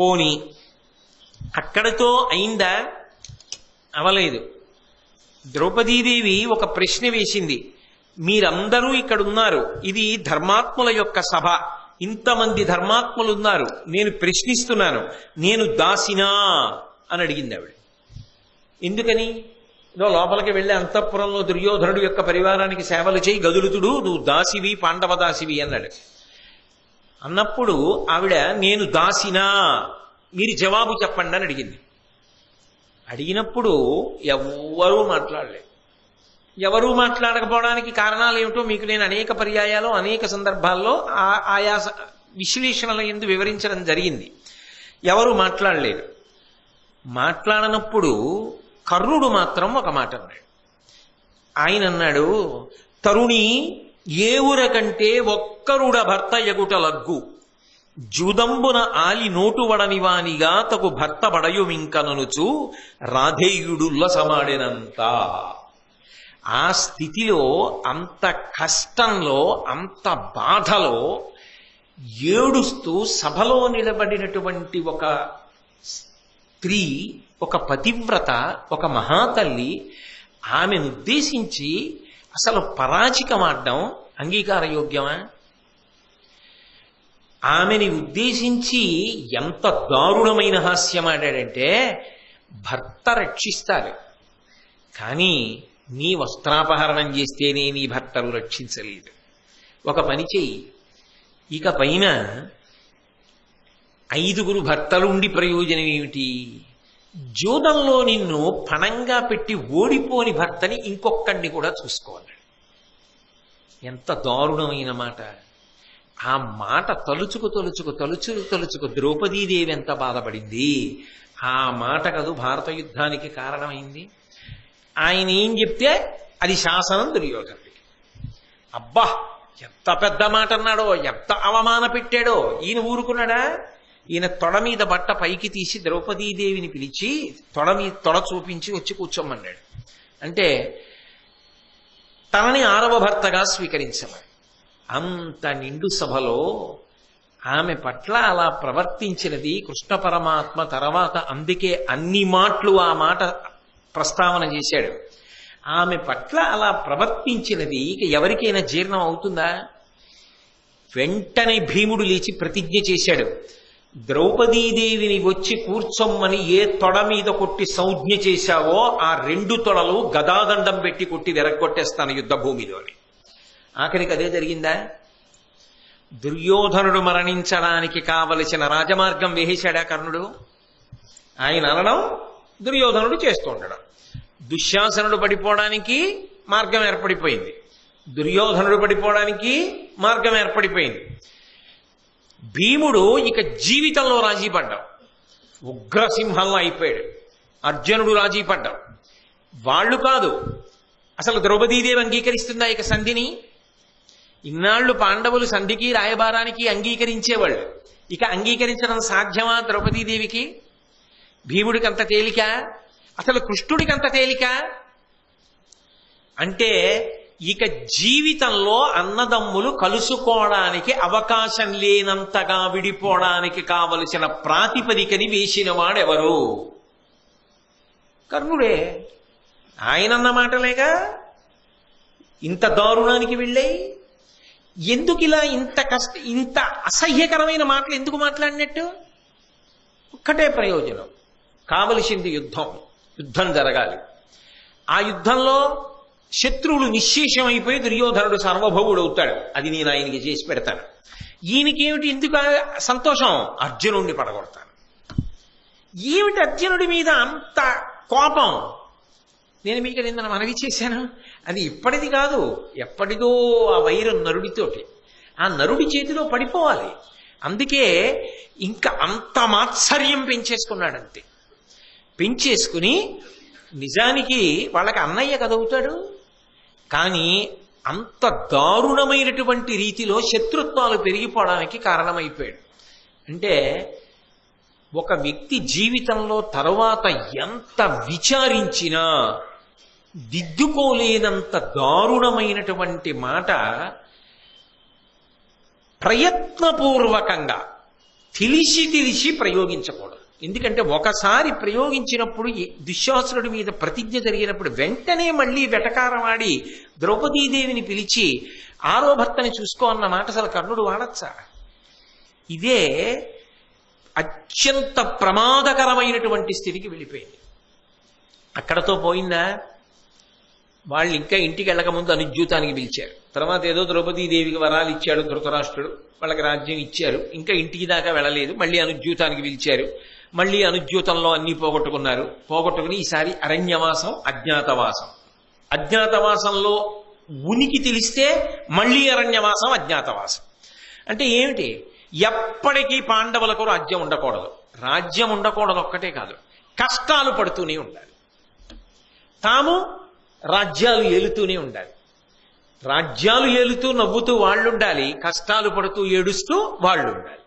పోని అక్కడితో అయిందా? అవలేదు. ద్రౌపదీదేవి ఒక ప్రశ్న వేసింది. మీరందరూ ఇక్కడ ఉన్నారు ఇది ధర్మాత్ముల యొక్క సభ. ఇంతమంది ధర్మాత్ములు ఉన్నారు నేను ప్రశ్నిస్తున్నాను. నేను దాసినా అని అడిగింది ఆవిడ. ఎందుకని? ఇదో లోపలికి వెళ్ళి అంతఃపురంలో దుర్యోధనుడు యొక్క పరివారానికి సేవలు చేయి గదులుతుడు నువ్వు దాసివి పాండవ దాసివి అన్నాడు. అన్నప్పుడు ఆవిడ నేను దాసినా మీరు జవాబు చెప్పండి అని అడిగింది. అడిగినప్పుడు ఎవ్వరూ మాట్లాడలేదు. ఎవరూ మాట్లాడకపోవడానికి కారణాలు ఏమిటో మీకు నేను అనేక పర్యాయాలు అనేక సందర్భాల్లో ఆ- ఆయా విశ్లేషణల ఎందు వివరించడం జరిగింది. ఎవరు మాట్లాడలేదు. మాట్లాడనప్పుడు కర్ణుడు మాత్రం ఒక మాట అన్నాడు. ఆయన అన్నాడు తరుణి ఏవురకంటే కంటే ఒక్కరుడ భర్త ఎగుట లగ్గు. జుదంబున ఆలి నోటు వడనివానిగా తగు భర్త బడయుమింకననుచు రాధేయుడుల్ల సమాడినంత. ఆ స్థితిలో అంత కష్టంలో అంత బాధలో ఏడుస్తూ సభలో నిలబడినటువంటి ఒక స్త్రీ ఒక పతివ్రత ఒక మహాతల్లి ఆమెను ఉద్దేశించి అసలు పరాచికమాడడం అంగీకారయోగ్యమా? ఆమెని ఉద్దేశించి ఎంత దారుణమైన హాస్యమాడాడంటే భర్త రక్షిస్తారు కానీ నీ వస్త్రాపహరణం చేస్తేనే నీ భర్తలు రక్షించలేదు ఒక పని చెయ్యి. ఇక పైన ఐదుగురు భర్తలుండి ప్రయోజనం ఏమిటి? జూదంలో నిన్ను పణంగా పెట్టి ఓడిపోని భర్తని ఇంకొక్కడిని కూడా చూసుకోవాలి. ఎంత దారుణమైన మాట ఆ మాట తలుచుకు తలుచుకు తలుచు తలుచుకు ద్రౌపదీదేవి ఎంత బాధపడింది? ఆ మాట కదు భారత యుద్ధానికి కారణమైంది. ఆయన ఏం చెప్తే అది శాసనం దుర్యోధనుడికి అబ్బా ఎంత పెద్ద మాట అన్నాడో ఎంత అవమాన పెట్టాడో. ఈయన ఊరుకున్నాడా? ఈయన తొడ మీద బట్ట పైకి తీసి ద్రౌపదీదేవిని పిలిచి తొడ మీద తొడ చూపించి వచ్చి కూర్చోమన్నాడు. అంటే తనని ఆరవ భర్తగా స్వీకరించమని అంత నిండు సభలో ఆమె పట్ల అలా ప్రవర్తించినది కృష్ణ పరమాత్మ తర్వాత అందుకే అన్ని మాటలు ఆ మాట ప్రస్తావన చేశాడు. ఆమె పట్ల అలా ప్రవర్తించినది ఇక ఎవరికైనా జీర్ణం అవుతుందా? వెంటనే భీముడు లేచి ప్రతిజ్ఞ చేశాడు. ద్రౌపదీదేవిని వచ్చి కూర్చొమ్మని ఏ తొడ మీద కొట్టి సంజ్ఞ చేశావో ఆ రెండు తొడలు గదాదండం పెట్టి కొట్టి వెరగొట్టేస్తాను యుద్ధ భూమిలోని ఆఖరికి అదే జరిగిందా? దుర్యోధనుడు మరణించడానికి కావలసిన రాజమార్గం వేసేశాడా కర్ణుడు? ఆయన అనడం దుర్యోధనుడు చేస్తూ ఉండడం. దుశ్శాసనుడు పడిపోవడానికి మార్గం ఏర్పడిపోయింది. దుర్యోధనుడు పడిపోవడానికి మార్గం ఏర్పడిపోయింది. భీముడు ఇక జీవితంలో రాజీ పడ్డాం ఉగ్రసింహంలో అయిపోయాడు. అర్జునుడు రాజీ పడ్డాం వాళ్ళు కాదు అసలు ద్రౌపదీదేవి అంగీకరిస్తుందా ఇక సంధిని? ఇన్నాళ్ళు పాండవులు సంధికి రాయబారానికి అంగీకరించేవాళ్ళు. ఇక అంగీకరించడం సాధ్యమా ద్రౌపదీదేవికి? భీముడికి అంత తేలిక? అసలు కృష్ణుడికి అంత తేలిక? అంటే ఇక జీవితంలో అన్నదమ్ములు కలుసుకోవడానికి అవకాశం లేనంతగా విడిపోవడానికి కావలసిన ప్రాతిపదికని వేసిన వాడెవరు? కర్ణుడే. ఆయనన్న మాటలేగా? ఇంత దారుణానికి వెళ్ళాయి ఎందుకు ఇలా ఇంత కష్ట ఇంత అసహ్యకరమైన మాటలు ఎందుకు మాట్లాడినట్టు? ఒక్కటే ప్రయోజనం. కావలసింది యుద్ధం. యుద్ధం జరగాలి. ఆ యుద్ధంలో శత్రువులు నిశ్శేషమైపోయి దుర్యోధనుడు సార్వభౌముడు అవుతాడు. అది నేను ఆయనకి చేసి పెడతాను. ఈయనకేమిటి ఎందుకు సంతోషం? అర్జునుడిని పడగొడతాను. ఏమిటి అర్జునుడి మీద అంత కోపం? నేను మీకు నిన్న మనవి చేశాను. అది ఇప్పటిది కాదు. ఎప్పటిదో ఆ వైరం నరుడితోటి. ఆ నరుడి చేతిలో పడిపోవాలి. అందుకే ఇంకా అంత మాత్సర్యం పెంచేసుకున్నాడంతే. పెంచేసుకుని నిజానికి వాళ్ళకి అన్నయ్య కదవుతాడు? కానీ అంత దారుణమైనటువంటి రీతిలో శత్రుత్వాలు పెరిగిపోవడానికి కారణమైపోయాడు. అంటే ఒక వ్యక్తి జీవితంలో తర్వాత ఎంత విచారించినా దిద్దుకోలేనంత దారుణమైనటువంటి మాట ప్రయత్నపూర్వకంగా తెలిసి తెలిసి ప్రయోగించకూడదు. ఎందుకంటే ఒకసారి ప్రయోగించినప్పుడు ఈ దుశ్శాసురుడి మీద ప్రతిజ్ఞ జరిగినప్పుడు వెంటనే మళ్ళీ వెటకారమాడి ద్రౌపదీదేవిని పిలిచి ఆరో భర్తని చూసుకో అన్న మాట అసలు కర్ణుడు వాడచ్చా? ఇదే అత్యంత ప్రమాదకరమైనటువంటి స్థితికి వెళ్ళిపోయింది. అక్కడతో పోయిందా వాళ్ళు ఇంకా ఇంటికి వెళ్ళకముందు అనుజ్యూతానికి పిలిచారు. తర్వాత ఏదో ద్రౌపదీదేవికి వరాలు ఇచ్చాడు ధృతరాష్ట్రుడు వాళ్ళకి రాజ్యం ఇచ్చారు ఇంకా ఇంటికి దాకా వెళ్ళలేదు మళ్ళీ అనుజ్యూతానికి పిలిచారు. మళ్ళీ అనుజ్యూతంలో అన్ని పోగొట్టుకున్నారు. పోగొట్టుకుని ఈసారి అరణ్యవాసం అజ్ఞాతవాసం. అజ్ఞాతవాసంలో ఉనికి తెలిస్తే మళ్ళీ అరణ్యవాసం అజ్ఞాతవాసం. అంటే ఏమిటి? ఎప్పటికీ పాండవులకు రాజ్యం ఉండకూడదు. రాజ్యం ఉండకూడదు ఒక్కటే కాదు. కష్టాలు పడుతూనే ఉండాలి. తాము రాజ్యాలు ఏలుతూనే ఉండాలి. రాజ్యాలు ఏలుతూ నవ్వుతూ వాళ్ళు ఉండాలి కష్టాలు పడుతూ ఏడుస్తూ వాళ్ళు ఉండాలి